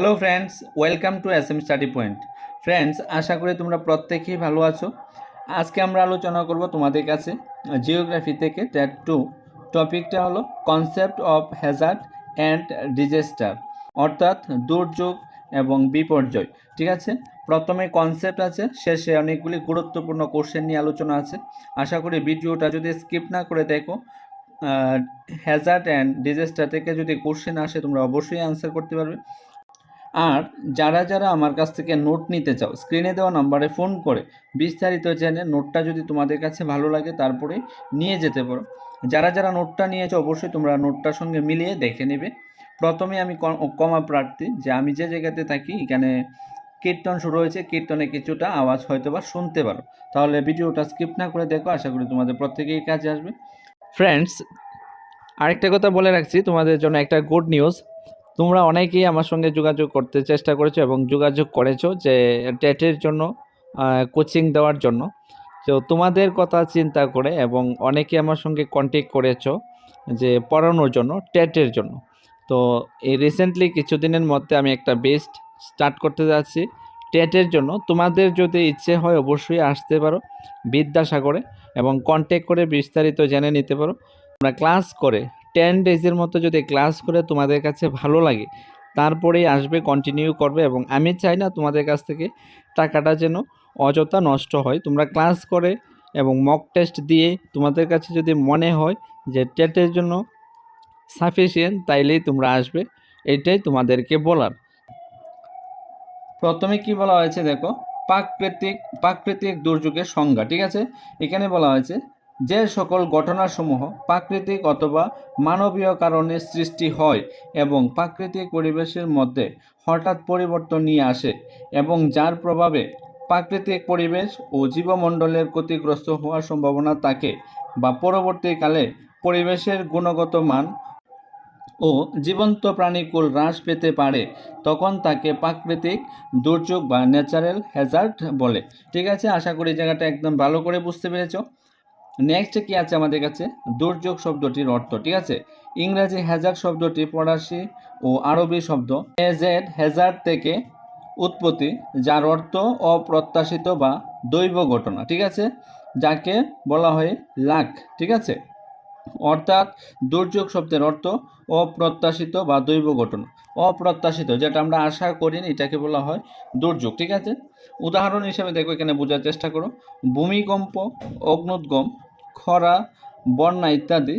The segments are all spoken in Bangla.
Hello friends welcome to S M study point friends আশা করি তোমরা প্রত্যেকেই ভালো আছো। আজকে আমরা আলোচনা করব তোমাদের কাছে জিওগ্রাফি থেকে ট্যাট টু টপিকটা হলো concept of hazard and disaster অর্থাৎ দুর্যোগ এবং বিপর্যয়। ঠিক আছে? প্রথমে কনসেপ্ট আছে, শেষে অনেকগুলি গুরুত্বপূর্ণ কোশ্চেন নিয়ে আলোচনা আছে। আশা করি ভিডিওটা যদি স্কিপ না করে দেখো হ্যাজার্ড অ্যান্ড ডিজাস্টার থেকে যদি কোশ্চেন আসে, তোমরা অবশ্যই অ্যান্সার করতে পারবে। আর যারা যারা আমার কাছ থেকে নোট নিতে চাও স্ক্রিনে দেওয়া নাম্বারে ফোন করে বিস্তারিত জেনে নোটটা যদি তোমাদের কাছে ভালো লাগে তারপরে নিয়ে যেতে পারো। যারা যারা নোটটা নিয়েছো অবশ্যই তোমরা নোটটার সঙ্গে মিলিয়ে দেখে নেবে। প্রথমে আমি কমা প্রার্থী, যে আমি যে জায়গাতে থাকি এখানে কীর্তন শুরু হয়েছে, কীর্তনে কিছুটা আওয়াজ হয়তো বা শুনতে পারো। তাহলে ভিডিওটা স্কিপ না করে দেখো, আশা করি তোমাদের প্রত্যেকেই কাজে আসবে। ফ্রেন্ডস আরেকটা কথা বলে রাখছি, তোমাদের জন্য একটা গুড নিউজ তোমরা অনেকেই আমার সঙ্গে যোগাযোগ করতে চেষ্টা করেছ এবং যোগাযোগ করেছ যে টেটের জন্য কোচিং দেওয়ার জন্য। তো তোমাদের কথা চিন্তা করে এবং অনেকে আমার সঙ্গে কন্ট্যাক্ট করেছ যে পড়ানোর জন্য, টেটের জন্য। তো এই রিসেন্টলি কিছুদিনের মধ্যে আমি একটা বেস্ট স্টার্ট করতে যাচ্ছি টেটের জন্য। তোমাদের যদি ইচ্ছে হয় অবশ্যই আসতে পারো বিদ্যাসাগরে এবং কন্ট্যাক্ট করে বিস্তারিত জেনে নিতে পারো। তোমরা ক্লাস করে টেন ডেজের মতো যদি ক্লাস করে তোমাদের কাছে ভালো লাগে, তারপরেই আসবে কন্টিনিউ করবে এবং আমি চাই না তোমাদের কাছ থেকে টাকাটা যেন অযথা নষ্ট হয়। তোমরা ক্লাস করে এবং মক টেস্ট দিয়ে তোমাদের কাছে যদি মনে হয় যে টেটের জন্য সাফিসিয়েন্ট তাইলেই তোমরা আসবে। এটাই তোমাদেরকে বলার। প্রথমে কি বলা হয়েছে দেখো, প্রাকৃতিক প্রাকৃতিক দুর্যোগের সংজ্ঞা, ঠিক আছে? এখানে বলা হয়েছে যে সকল ঘটনাসমূহ প্রাকৃতিক অথবা মানবীয় কারণে সৃষ্টি হয় এবং প্রাকৃতিক পরিবেশের মধ্যে হঠাৎ পরিবর্তন নিয়ে আসে এবং যার প্রভাবে প্রাকৃতিক পরিবেশ ও জীবমণ্ডলের ক্ষতিগ্রস্ত হওয়ার সম্ভাবনা থাকে বা পরবর্তীকালে পরিবেশের গুণগত মান ও জীবন্ত প্রাণীকুল হ্রাস পেতে পারে, তখন তাকে প্রাকৃতিক দুর্যোগ বা ন্যাচারাল হ্যাজার্ড বলে। ঠিক আছে? আশা করি জায়গাটা একদম ভালো করে বুঝতে পেরেছ। নেক্সট কি আছে আমাদের কাছে? দুর্যোগ শব্দটির অর্থ, ঠিক আছে? ইংরেজি হ্যাজার্ড শব্দটি ফরাসি ও আরবি শব্দ। এজেড হ্যাজার্ড থেকে উৎপত্তি, যার অর্থ অপ্রত্যাশিত বা দৈব ঘটনা, ঠিক আছে? যাকে বলা হয় লাখ, ঠিক আছে? অর্থাৎ দুর্যোগ শব্দের অর্থ অপ্রত্যাশিত বা দৈব ঘটনা। অপ্রত্যাশিত, যেটা আমরা আশা করিনি, এটাকে বলা হয় দুর্যোগ, ঠিক আছে? উদাহরণ হিসেবে দেখো, এখানে বোঝার চেষ্টা করো। ভূমিকম্প, অগ্নুদ্গম খরা, বন্যা ইত্যাদি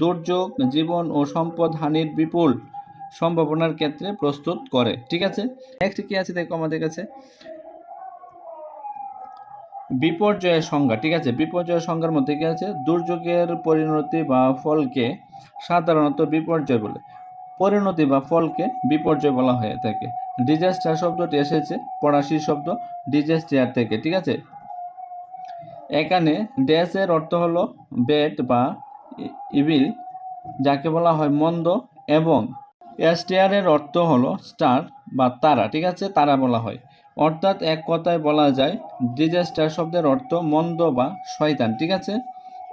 দুর্যোগ, জীবন ও সম্পদ হানির বিপুল সম্ভাবনার ক্ষেত্রে প্রস্তুত করে। ঠিক আছে? নেক্সট কি আছে দেখো আমাদের কাছে? বিপর্যয়ের সংজ্ঞা। ঠিক আছে? বিপর্যয়ের সংজ্ঞার মধ্যে কি আছে? দুর্যোগের পরিণতি বা ফলকে সাধারণত বিপর্যয় বলে। পরিণতি বা ফলকে বিপর্যয় বলা হয়ে থাকে। ডিজাস্টার শব্দটি এসেছে ফরাসি শব্দ, ডিজাস্টার থেকে। ঠিক আছে? এখানে ড্যাশের অর্থ হলো বেড বা ইভিল যাকে বলা হয় মন্দ এবং এস্টিয়ারের অর্থ হলো স্টার বা তারা, ঠিক আছে? তারা বলা হয়। অর্থাৎ এক কথায় বলা যায় ডিজাস্টার শব্দের অর্থ মন্দ বা শয়তান, ঠিক আছে?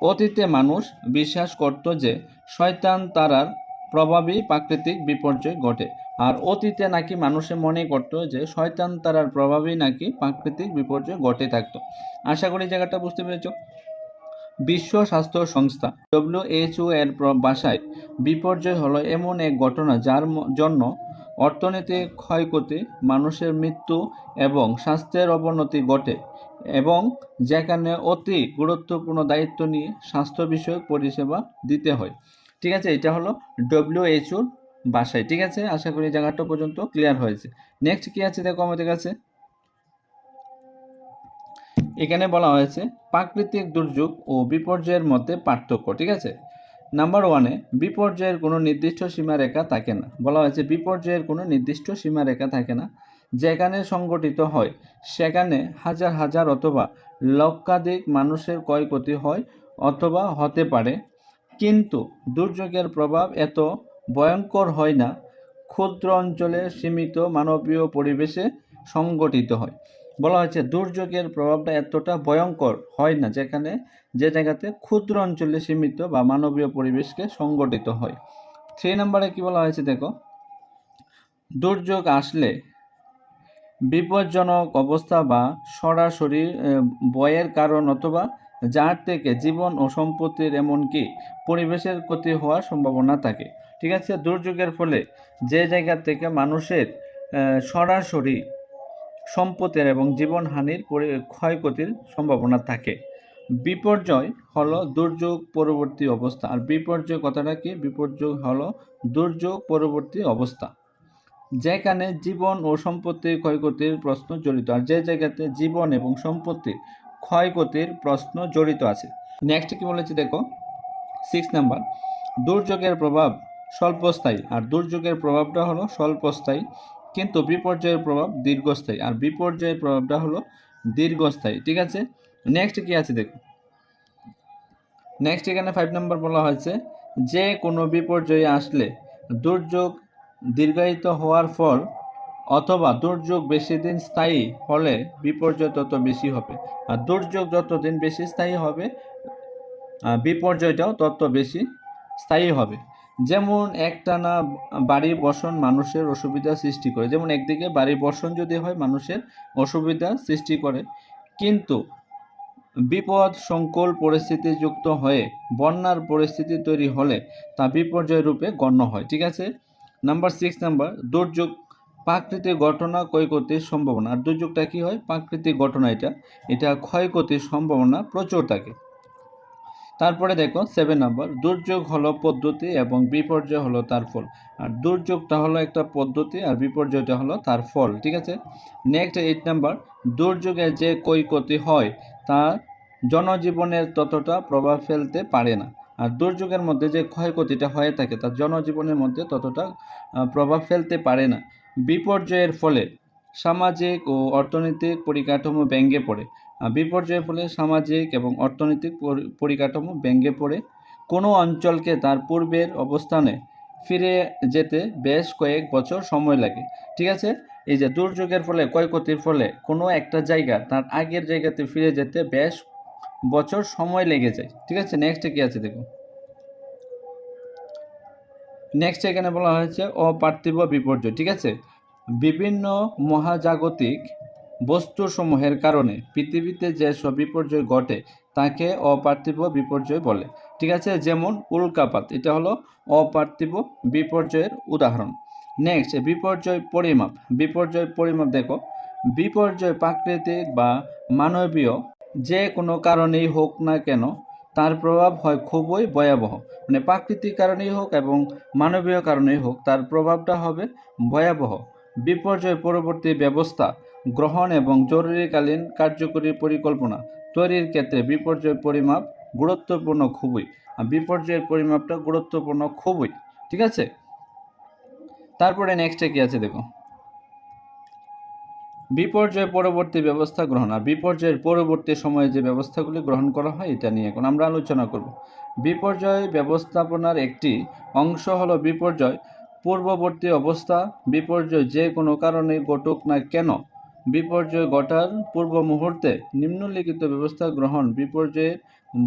অতীতে মানুষ বিশ্বাস করত যে শয়তান তারার প্রভাবেই প্রাকৃতিক বিপর্যয় ঘটে। আর অতীতে নাকি মানুষে মনে করতো যে, শয়তান তারার প্রভাবেই নাকি প্রাকৃতিক বিপর্যয় ঘটে থাকতো। আশা করি জায়গাটা বুঝতে পেরেছ। বিশ্ব স্বাস্থ্য সংস্থা ডব্লিউএইচও এর ভাষায় বিপর্যয় হলো এমন এক ঘটনা যার জন্য অর্থনৈতিক ক্ষয়ক্ষতি, মানুষের মৃত্যু এবং স্বাস্থ্যের অবনতি ঘটে এবং যেখানে অতি গুরুত্বপূর্ণ দায়িত্ব নিয়ে স্বাস্থ্য বিষয়ক পরিষেবা দিতে হয়। ঠিক আছে? এটা হলো ডব্লিউএইচওর বাসায়, ঠিক আছে? আশা করি জায়গাটা পর্যন্ত ক্লিয়ার হয়েছে। নেক্সট কি আছে দেখো আমাদের কাছে? এখানে বলা হয়েছে প্রাকৃতিক দুর্যোগ ও বিপর্যয়ের মধ্যে পার্থক্য, ঠিক আছে? নাম্বার ওয়ানে বিপর্যয়ের কোনো নির্দিষ্ট সীমারেখা থাকে না। বলা হয়েছে বিপর্যয়ের কোনো নির্দিষ্ট সীমারেখা থাকে না, যেখানে সংগঠিত হয়। সেখানে হাজার হাজার অথবা লক্ষাধিক মানুষের ক্ষয়ক্ষতি হয় অথবা হতে পারে। কিন্তু দুর্যোগের প্রভাব এত ভয়ঙ্কর হয় না। ক্ষুদ্র অঞ্চলে সীমিত মানবীয় পরিবেশে সংগঠিত হয়। বলা হয়েছে, দুর্যোগের প্রভাবটা এতটা ভয়ঙ্কর হয় না, যেখানে যে জায়গাতে ক্ষুদ্র অঞ্চলে সীমিত বা মানবীয় পরিবেশকে সংগঠিত হয়। থ্রি নম্বরে কি বলা হয়েছে দেখো? দুর্যোগ আসলে বিপজ্জনক অবস্থা বা সরাসরি বয়ের কারণ অথবা যার থেকে জীবন ও সম্পত্তির এমনকি পরিবেশের ক্ষতি হওয়ার সম্ভাবনা থাকে। ঠিক আছে? দুর্যোগের ফলে যে জায়গা থেকে মানুষের সরাসরি সম্পদের এবং জীবনহানির ক্ষয়ক্ষতির সম্ভাবনা থাকে। বিপর্যয় হলো দুর্যোগ পরবর্তী অবস্থা। আর বিপর্যয় কথাটা কি? বিপর্যয় হলো দুর্যোগ পরবর্তী অবস্থা। যেখানে জীবন ও সম্পত্তির ক্ষয়ক্ষতির প্রশ্ন জড়িত। আর যে জায়গাতে জীবন এবং সম্পত্তির ক্ষয়ক্ষতির প্রশ্ন জড়িত আছে। নেক্সট কি বলেছি দেখো? সিক্স নাম্বার দুর্যোগের প্রভাব স্বল্পস্থায়ী। আর দুর্যোগের প্রভাবটা হলো স্বল্পস্থায়ী, কিন্তু বিপর্যয়ের প্রভাব দীর্ঘস্থায়ী। আর বিপর্যয়ের প্রভাবটা হলো দীর্ঘস্থায়ী। ঠিক আছে? নেক্সট কি আছে দেখো? নেক্সট এখানে ফাইভ নাম্বার বলা হয়েছে, যে কোনো বিপর্যয়ে আসলে দুর্যোগ দীর্ঘায়িত হওয়ার ফল অথবা দুর্যোগ বেশি দিন স্থায়ী হলে বিপর্যয় তত বেশি হবে। আর দুর্যোগ যত দিন বেশি স্থায়ী হবে বিপর্যয়টাও তত বেশি স্থায়ী হবে। যেমন একটানা বাড়ি বসন মানুষের অসুবিধা সৃষ্টি করে। যেমন একদিকে বাড়ি বসন যদি হয়, মানুষের অসুবিধা সৃষ্টি করে। কিন্তু বিপদ সংকুল পরিস্থিতি যুক্ত হয়ে বন্যার পরিস্থিতি তৈরি হলে তা বিপর্যয় রূপে গণ্য হয়। ঠিক আছে? নাম্বার সিক্স নাম্বার দুর্যোগ প্রাকৃতিক ঘটনা ক্ষয়ক্ষতির সম্ভাবনা। আর দুর্যোগটা কি হয়? প্রাকৃতিক ঘটনা এটা। এটা ক্ষয়ক্ষতির সম্ভাবনা প্রচুর থাকে। তারপরে দেখো সেভেন নাম্বার দুর্যোগ হলো পদ্ধতি এবং বিপর্যয় হলো তার ফল। আর দুর্যোগটা হলো একটা পদ্ধতি আর বিপর্যয়টা হলো তার ফল, ঠিক আছে? নেক্সট এইট নাম্বার দুর্যোগে যে ক্ষয়ক্ষতি হয়, তা জনজীবনের ততটা প্রভাব ফেলতে পারে না। আর দুর্যোগের মধ্যে যে ক্ষয়ক্ষতিটা হয়ে থাকে, তা জনজীবনের মধ্যে ততটা প্রভাব ফেলতে পারে না। বিপর্যয়ের ফলে সামাজিক ও অর্থনৈতিক পরিকাঠামো ব্যঙ্গে পড়ে। বিপর্যয়ের ফলে সামাজিক এবং অর্থনৈতিক পরি- পরিকাঠামো ব্যঙ্গে পড়ে। কোনো অঞ্চলকে তার পূর্বের অবস্থানে ফিরে যেতে বেশ কয়েক বছর সময় লাগে। ঠিক আছে? এই যে দুর্যোগের ফলে, ক্ষয়ক্ষতির ফলে কোনো একটা জায়গা তার আগের জায়গাতে ফিরে যেতে বেশ বছর সময় লেগে যায়। ঠিক আছে? নেক্সটে কী আছে দেখো নেক্সট এখানে বলা হয়েছে অপার্থিব বিপর্যয়, ঠিক আছে? বিভিন্ন মহাজাগতিক বস্তুসমূহের কারণে পৃথিবীতে যেসব বিপর্যয় ঘটে, তাকে অপার্থিব বিপর্যয় বলে, ঠিক আছে? যেমন উল্কাপাত, এটা হলো অপার্থিব বিপর্যয়ের উদাহরণ। নেক্সট বিপর্যয় পরিমাপ বিপর্যয় পরিমাপ দেখো। বিপর্যয় প্রাকৃতিক বা মানবীয় যে কোনো কারণেই হোক না কেন, তার প্রভাব হয় খুবই ভয়াবহ। মানে প্রাকৃতিক কারণেই হোক এবং মানবীয় কারণেই হোক, তার প্রভাবটা হবে ভয়াবহ। বিপর্যয় পরবর্তী ব্যবস্থা গ্রহণ এবং জরুরিকালীন কার্যকরী পরিকল্পনা তৈরির ক্ষেত্রে বিপর্যয় পরিমাপ গুরুত্বপূর্ণ খুবই। বিপর্যয়ের পরিমাপটা গুরুত্বপূর্ণ খুবই, ঠিক আছে? তারপরে নেক্সটে কি আছে দেখো? বিপর্যয় পরবর্তী ব্যবস্থা গ্রহণ। আর বিপর্যয়ের পরবর্তী সময়ে যে ব্যবস্থাগুলি গ্রহণ করা হয়, এটা নিয়ে এখন আমরা আলোচনা করব। বিপর্যয় ব্যবস্থাপনার একটি অংশ হলো বিপর্যয়। পূর্ববর্তী অবস্থা, বিপর্যয় যে কোনো কারণে ঘটুক না কেন, বিপর্যয় ঘটার পূর্ব মুহূর্তে নিম্নলিখিত ব্যবস্থা গ্রহণ বিপর্যয়ের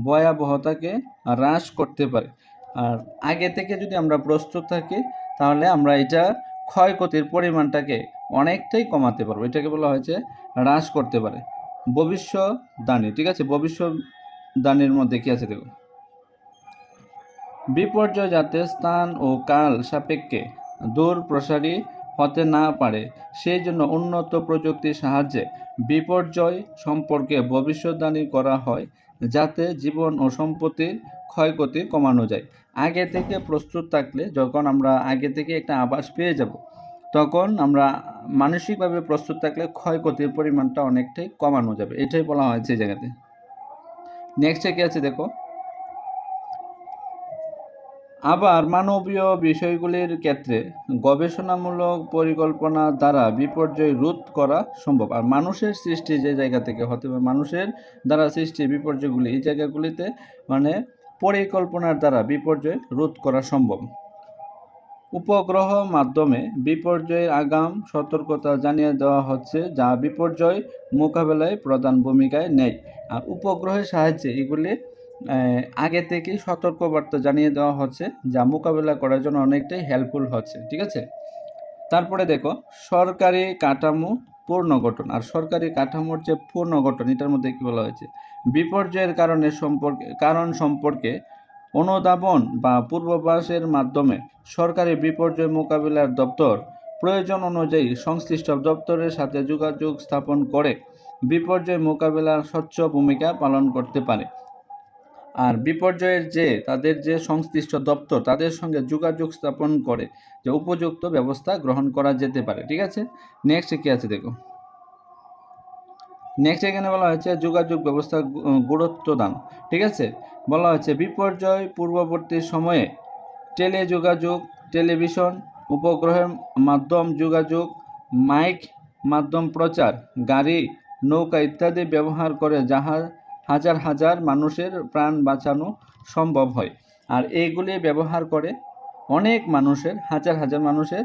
ভয়াবহতাকে হ্রাস করতে পারে। আর আগে থেকে যদি আমরা প্রস্তুত থাকি, তাহলে আমরা এটা ক্ষয়ক্ষতির পরিমাণটাকে অনেকটাই কমাতে পারব। এটাকে বলা হয়েছে হ্রাস করতে পারে। ভবিষ্যৎদানী ঠিক আছে? ভবিষ্যৎদানের মধ্যে কী আছে দেখো বিপর্যয় যাতে স্থান ও কাল সাপেক্ষে দূর প্রসারী হতে না পারে। সেই জন্য উন্নত প্রযুক্তির সাহায্যে বিপর্যয় সম্পর্কে ভবিষ্যৎবাণী করা হয়, যাতে জীবন ও সম্পত্তির ক্ষয়ক্ষতি কমানো যায়। আগে থেকে প্রস্তুত থাকলে যখন আমরা আগে থেকে একটা আভাস পেয়ে যাব, তখন আমরা মানসিকভাবে প্রস্তুত থাকলে ক্ষয়ক্ষতির পরিমাণটা অনেকটাই কমানো যাবে। এটাই বলা হয়েছে এই জায়গাতে। নেক্সটে কি আছে দেখো? আবার মানবীয় বিষয়গুলির ক্ষেত্রে গবেষণামূলক পরিকল্পনা দ্বারা বিপর্যয় রোধ করা সম্ভব। আর মানুষের সৃষ্টি যে জায়গা থেকে হতে পারে, মানুষের দ্বারা সৃষ্টি বিপর্যয়গুলি এই জায়গাগুলিতে মানে পরিকল্পনার দ্বারা বিপর্যয় রোধ করা সম্ভব। উপগ্রহ মাধ্যমে বিপর্যয়ের আগাম সতর্কতা জানিয়ে দেওয়া হচ্ছে, যা বিপর্যয় মোকাবেলায় প্রধান ভূমিকায় নেয়। আর উপগ্রহের সাহায্যে এগুলি আগে থেকেই সতর্কবার্তা জানিয়ে দেওয়া হচ্ছে যা মোকাবেলা করার জন্য অনেকটাই হেল্পফুল হচ্ছে, ঠিক আছে? তারপরে দেখো, সরকারি কাঠামো পুনর্গঠন, আর সরকারি কাঠামোর যে পুনর্গঠন, এটার মধ্যে কী বলা হয়েছে? বিপর্যয়ের কারণে সম্পর্কে, কারণ সম্পর্কে অনুধাবন বা পূর্বাভাসের মাধ্যমে সরকারি বিপর্যয় মোকাবিলার দপ্তর প্রয়োজন অনুযায়ী সংশ্লিষ্ট দপ্তরের সাথে যোগাযোগ স্থাপন করে বিপর্যয় মোকাবিলার স্বচ্ছ ভূমিকা পালন করতে পারে। আর বিপর্যয়ের যে তাদের যে সংশ্লিষ্ট দপ্তর, তাদের সঙ্গে যোগাযোগ স্থাপন করে যে উপযুক্ত ব্যবস্থা গ্রহণ করা যেতে পারে, ঠিক আছে? নেক্সট কি আছে দেখো? নেক্সট এখানে বলা হয়েছে যোগাযোগ ব্যবস্থা গুরুত্ব দান, ঠিক আছে? বলা হয়েছে বিপর্যয় পূর্ববর্তী সময়ে টেলিযোগাযোগ, টেলিভিশন, উপগ্রহের মাধ্যম যোগাযোগ, মাইক মাধ্যম প্রচার, গাড়ি, নৌকা ইত্যাদি ব্যবহার করে জাহাজ হাজার হাজার মানুষের প্রাণ বাঁচানো সম্ভব হয়। আর এইগুলি ব্যবহার করে অনেক মানুষের, হাজার হাজার মানুষের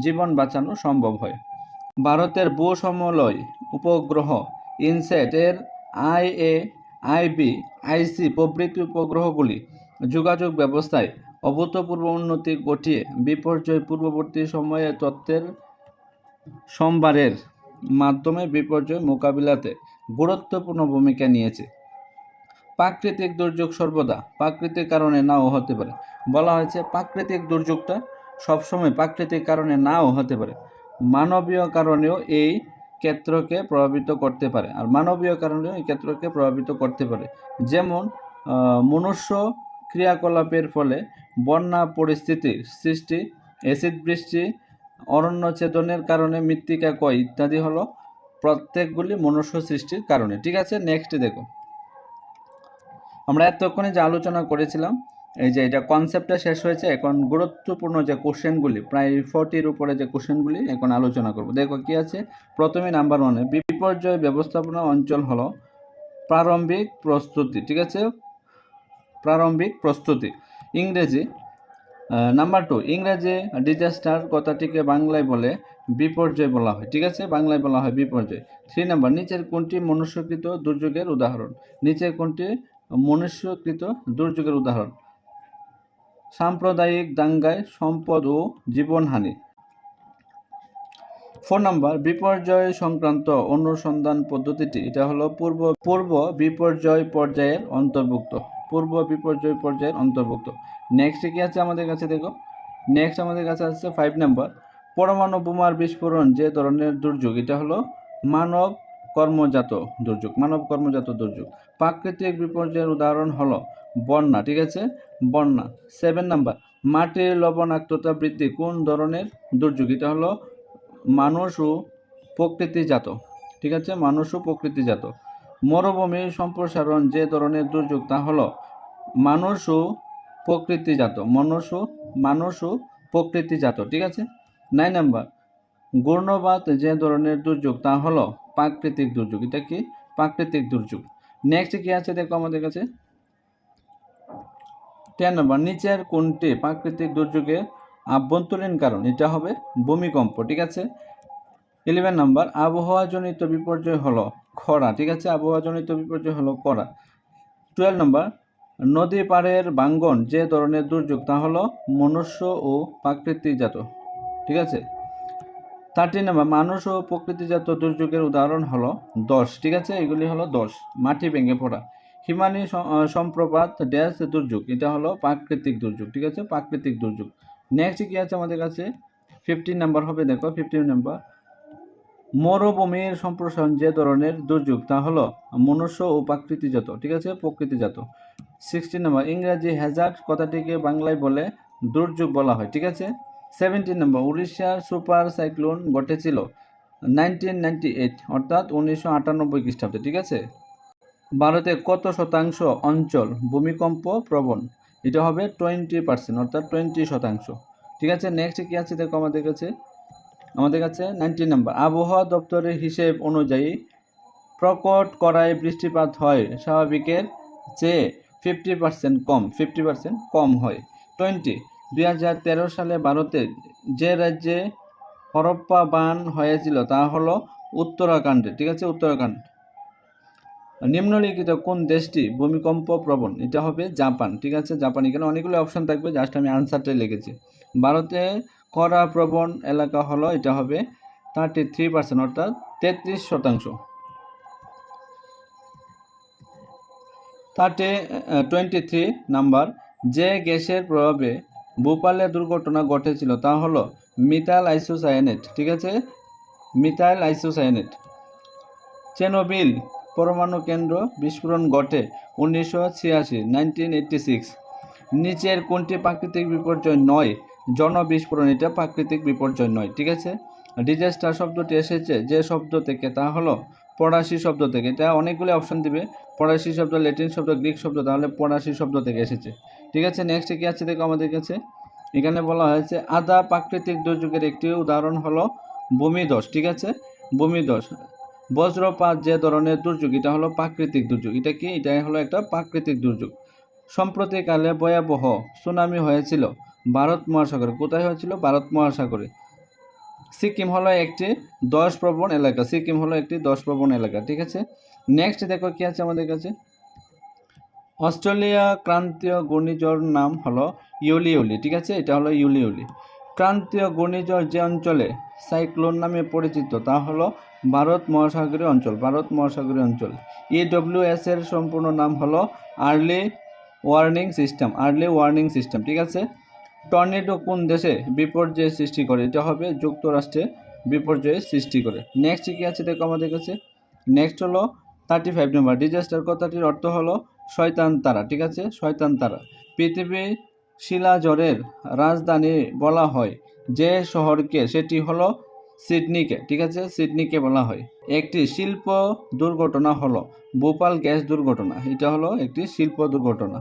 জীবন বাঁচানো সম্ভব হয়। ভারতের ভূসমলয় উপগ্রহ ইনসেট এর আই এ আইবি আইসি প্রভৃতি উপগ্রহগুলি যোগাযোগ ব্যবস্থায় অভূতপূর্ব উন্নতি ঘটিয়ে বিপর্যয় পূর্ববর্তী সময়ে তথ্যের সম্ভারের মাধ্যমে বিপর্যয় মোকাবিলাতে গুরুত্বপূর্ণ ভূমিকা নিয়েছে। প্রাকৃতিক দুর্যোগ সর্বদা, প্রাকৃতিক কারণে নাও হতে পারে। বলা হয়েছে, প্রাকৃতিক দুর্যোগটা সবসময় প্রাকৃতিক কারণে নাও হতে পারে। মানবীয় কারণেও এই ক্ষেত্রকে প্রভাবিত করতে পারে আর মানবীয় কারণেও এই ক্ষেত্রকে প্রভাবিত করতে পারে। যেমন মনুষ্য ক্রিয়াকলাপের ফলে বন্যা পরিস্থিতির সৃষ্টি, অ্যাসিড বৃষ্টি, অরণ্য ছেদনের কারণে মৃত্তিকা ক্ষয় ইত্যাদি হলো প্রত্যেকগুলি মনুষ্য সৃষ্টির কারণে। ঠিক আছে? নেক্সট দেখো। আমরা এতক্ষণে যে আলোচনা করেছিলাম, এই যে এটা কনসেপ্টটা শেষ হয়েছে, এখন গুরুত্বপূর্ণ যে কোশ্চেনগুলি প্রায় ফোরটির উপরে যে কোশ্চেনগুলি এখন আলোচনা করব। দেখো কি আছে? প্রথমে নাম্বার ওয়ানে বিপর্যয় ব্যবস্থাপনা অঞ্চল হলো প্রারম্ভিক প্রস্তুতি। ঠিক আছে? প্রারম্ভিক প্রস্তুতি। ইংরেজি নাম্বার টু ইংরেজি ডিজাস্টার কথাটিকে বাংলায় বলে বিপর্যয় বলা হয়। ঠিক আছে? বাংলায় বলা হয় বিপর্যয়। থ্রি নাম্বার, নিচের কোনটি মনুষ্যকৃত দুর্যোগের উদাহরণ? নিচের কোনটি মনুষ্যকৃত দুর্যোগের উদাহরণ? সাম্প্রদায়িক দাঙ্গায় সম্পদ ও জীবনহানি। ফোন নাম্বার, বিপর্যয় সংক্রান্ত অনুসন্ধান পদ্ধতিটি, এটা হলো পূর্ব পূর্ব বিপর্যয় পর্যায়ের অন্তর্ভুক্ত। পূর্ব বিপর্যয় পর্যায়ের অন্তর্ভুক্ত। নেক্সট কি আছে আমাদের কাছে দেখো? নেক্সট আমাদের কাছে আছে ফাইভ নাম্বার। পরমাণু বোমার বিস্ফোরণ যে ধরনের দুর্যোগ, এটা হলো মানব কর্মজাত দুর্যোগ, মানব কর্মজাত দুর্যোগ। প্রাকৃতিক বিপর্যয়ের উদাহরণ হলো বন্যা, ঠিক আছে? বন্যা। সেভেন নাম্বার মাটির লবণাক্ততা বৃদ্ধি, কোন ধরনের দুর্যোগ? এটা হলো মানুষ ও প্রকৃতিজাত, ঠিক আছে? মানুষ ও প্রকৃতিজাত। মরুভূমির সম্প্রসারণ যে ধরনের দুর্যোগ, তা হলো মানুষ ও প্রকৃতিজাত মানুষ ও মানুষ ও প্রকৃতিজাত, ঠিক আছে? নাইন নাম্বার ঘূর্ণবাত যে ধরনের দুর্যোগ, তা হলো প্রাকৃতিক দুর্যোগ। এটা কি? প্রাকৃতিক দুর্যোগ। নেক্সট কি আছে দেখো আমাদের কাছে? টেন নম্বর নিচের কোনটি প্রাকৃতিক দুর্যোগের আভ্যন্তরীণ কারণ? এটা হবে ভূমিকম্প, ঠিক আছে? ইলেভেন নাম্বার আবহাওয়াজনিত বিপর্যয় হলো খরা, ঠিক আছে? আবহাওয়াজনিত বিপর্যয় হলো খরা। টুয়েলভ নম্বর নদী পাড়ের বাঙ্গন যে ধরনের দুর্যোগ, তা হলো মনুষ্য ও প্রাকৃতিকজাত। ঠিক আছে? থার্টিন নাম্বার মানুষ ও প্রকৃতিজাত দুর্যোগের উদাহরণ হলো দশ, ঠিক আছে? এগুলি হলো দশ, মাটি ভেঙে পড়া। হিমানি সম্প্রপাত, ড্যাশ দুর্যোগ, এটা হলো প্রাকৃতিক দুর্যোগ, ঠিক আছে? প্রাকৃতিক দুর্যোগ। নেক্সট কি আছে আমাদের কাছে? ফিফটিন নাম্বার হবে, দেখো ফিফটিন নাম্বার মরুভূমির সম্প্রসারণ যে ধরনের দুর্যোগ, তা হলো মনুষ্য ও প্রাকৃতিজাত, ঠিক আছে? প্রকৃতিজাত। সিক্সটিন নাম্বার ইংরাজি হ্যাজার্ড কথাটিকে বাংলায় বলে দুর্যোগ বলা হয়, ঠিক আছে? সেভেন্টিন নম্বর উড়িষ্যার সুপার সাইক্লোন ঘটেছিল নাইনটিন নাইনটি এইট অর্থাৎ উনিশশো আটানব্বই খ্রিস্টাব্দে, ঠিক আছে? ভারতে কত শতাংশ অঞ্চল ভূমিকম্প প্রবণ? এটা হবে টোয়েন্টি পার্সেন্ট অর্থাৎ টোয়েন্টি শতাংশ। ঠিক আছে? নেক্সট কি আছে? দেখো আমাদের কাছে। আমাদের কাছে নাইনটি নাম্বার আবহাওয়া দপ্তরের হিসেব অনুযায়ী প্রকট করায় বৃষ্টিপাত হয়, স্বাভাবিকের চেয়ে ফিফটি পার্সেন্ট কম ফিফটি পার্সেন্ট কম হয়। টোয়েন্টি দুই হাজার তেরো সালে ভারতে যে রাজ্যে হরপ্পা বান হয়েছিল, তা হলো উত্তরাখণ্ডে। ঠিক আছে, উত্তরাখণ্ড। নিম্নলিখিত কোন দেশটি ভূমিকম্প প্রবণ? এটা হবে জাপান। ঠিক আছে, জাপান। এখানে অনেকগুলো অপশন থাকবে জাস্ট আমি আনসারটাই লিখেছি। ভারতে খরা প্রবণ এলাকা হলো, এটা হবে থার্টি থ্রি পার্সেন্ট অর্থাৎ তেত্রিশ শতাংশ। থার্টি টোয়েন্টি থ্রি নাম্বার, যে গ্যাসের প্রভাবে ভোপালে দুর্ঘটনা ঘটেছিল, তা হলো মিথাইল আইসোসায়ানেট ঠিক আছে? মিথাইল আইসোসায়ানেট চেনোবিল পরমাণু কেন্দ্র বিস্ফোরণ ঘটে উনিশশো ছিয়াশি নিচের কোনটি প্রাকৃতিক বিপর্যয় নয়? জনবিস্ফোরণ, এটা প্রাকৃতিক বিপর্যয় নয়, ঠিক আছে? ডিজাস্টার শব্দটি এসেছে যে শব্দ থেকে, তা হলো ফরাসি শব্দ থেকে। এটা অনেকগুলি অপশন দিবে। ফরাসি শব্দ, ল্যাটিন শব্দ, গ্রিক শব্দ, তাহলে ফরাসি শব্দ থেকে এসেছে। ঠিক আছে নেক্সট কি আছে দেখো আমাদের কাছে? এখানে বলা হয়েছে, আদা প্রাকৃতিক দুর্যোগের একটি উদাহরণ হলো ভূমিধস ঠিক আছে? ভূমিধস বজ্রপাত যে ধরনের দুর্যোগ, এটা হলো প্রাকৃতিক দুর্যোগ, এটা কি? এটা হলো একটা প্রাকৃতিক দুর্যোগ। সম্প্রতিকালে ভয়াবহ সুনামি হয়েছিল ভারত মহাসাগরে। কোথায় হয়েছিল? ভারত মহাসাগরে। সিকিম হলো একটি দশ প্রবণ এলাকা, সিকিম হলো একটি দশ প্রবণ এলাকা, ঠিক আছে? নেক্সট দেখো কি আছে আমাদের কাছে? অস্ট্রেলিয়া ক্রান্তীয় ঘূর্ণিঝড় নাম হলো ইউলিউলি, ঠিক আছে? এটা হলো ইউলিউলি। ক্রান্তীয় ঘূর্ণিঝড় যে অঞ্চলে সাইক্লোন নামে পরিচিত, তা হলো ভারত মহাসাগরীয় অঞ্চল, ভারত মহাসাগরীয় অঞ্চল। ইডব্লিউএস এর সম্পূর্ণ নাম হলো early warning system, early warning system, ঠিক আছে? টর্নেডো কোন দেশে বিপর্যয় সৃষ্টি করে? এটা হবে যুক্তরাষ্ট্রে বিপর্যয় সৃষ্টি করে। নেক্সট কি আছে? দেখো আমাদের কাছে। নেক্সট হলো থার্টি ফাইভ নম্বর ডিজাস্টার কথাটির অর্থ হলো শয়তান তারা, ঠিক আছে? শয়তান তারা। পৃথিবী শিলাজরের রাজধানী বলা হয় যে শহরকে, সেটি হলো সিডনিকে, ঠিক আছে? সিডনিকে বলা হয়। একটি শিল্প দুর্ঘটনা হলো, ভোপাল গ্যাস দুর্ঘটনা। এটা হলো একটি শিল্প দুর্ঘটনা।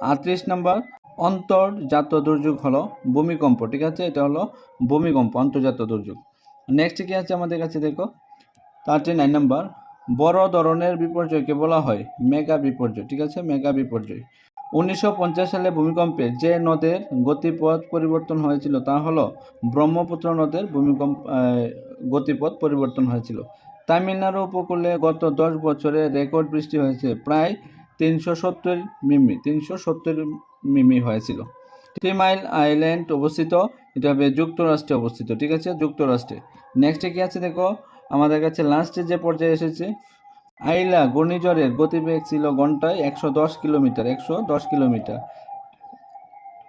আটত্রিশ নম্বর, অন্তর্জাত দুর্যোগ হলো ভূমিকম্প, ঠিক আছে? এটা হলো ভূমিকম্প, অন্তর্জাত দুর্যোগ। নেক্সট কি আছে আমাদের কাছে দেখো? থার্টি নাইন নাম্বার বড় ধরনের বিপর্যয়কে বলা হয় মেগা বিপর্যয়, ঠিক আছে? মেগা বিপর্যয়। উনিশশো পঞ্চাশ সালে ভূমিকম্পে যে নদের গতিপথ পরিবর্তন হয়েছিল তা হলো ব্রহ্মপুত্র নদের ভূমিকম্প গতিপথ পরিবর্তন হয়েছিল। তামিলনাড়ু উপকূলে গত দশ বছরে রেকর্ড বৃষ্টি হয়েছে প্রায় তিনশো সত্তর মিমি, তিনশো সত্তর মিমি হয়েছিল। মাইল আইল্যান্ড অবস্থিত, এটা হবে যুক্তরাষ্ট্রে অবস্থিত, ঠিক আছে? যুক্তরাষ্ট্রে। নেক্সটে কি আছে দেখো? আমাদের কাছে লাস্টে যে পর্যায়ে এসেছে আইলা ঘূর্ণিঝড়ের গতিবেগ ছিল ঘন্টায় একশো দশ কিলোমিটার, একশো দশ কিলোমিটার।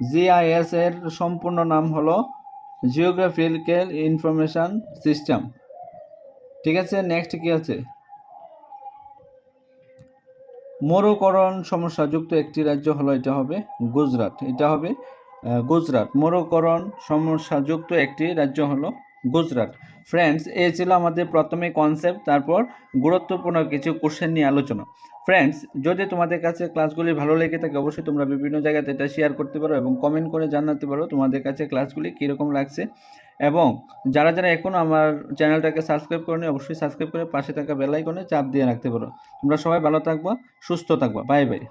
জিআইএস এর সম্পূর্ণ নাম হলো জিওগ্রাফিক্যাল ইনফরমেশন সিস্টেম ঠিক আছে নেক্সট কি আছে? মরুকরণ সমস্যাযুক্ত একটি রাজ্য হলো, এটা হবে গুজরাট, এটা হবে গুজরাট। মরুকরণ সমস্যাযুক্ত একটি রাজ্য হলো গুজরাট। ফ্রেন্ডস এই ছিল আমাদের প্রথমে কনসেপ্ট তারপর গুরুত্বপূর্ণ কিছু কোশ্চেন নিয়ে আলোচনা। ফ্রেন্ডস যদি তোমাদের কাছে ক্লাসগুলি ভালো লেগে থাকে, অবশ্যই তোমরা বিভিন্ন জায়গাতে এটা শেয়ার করতে পারো এবং কমেন্ট করে জানাতে পারো তোমাদের কাছে ক্লাসগুলি কীরকম লাগছে। এবং যারা যারা এখনও আমার চ্যানেলটাকে সাবস্ক্রাইব করেনি, অবশ্যই সাবস্ক্রাইব করে পাশে থাকা বেল আইকনে চাপ দিয়ে রাখতে পারো। তোমরা সবাই ভালো থাকবা, সুস্থ থাকবা। Bye bye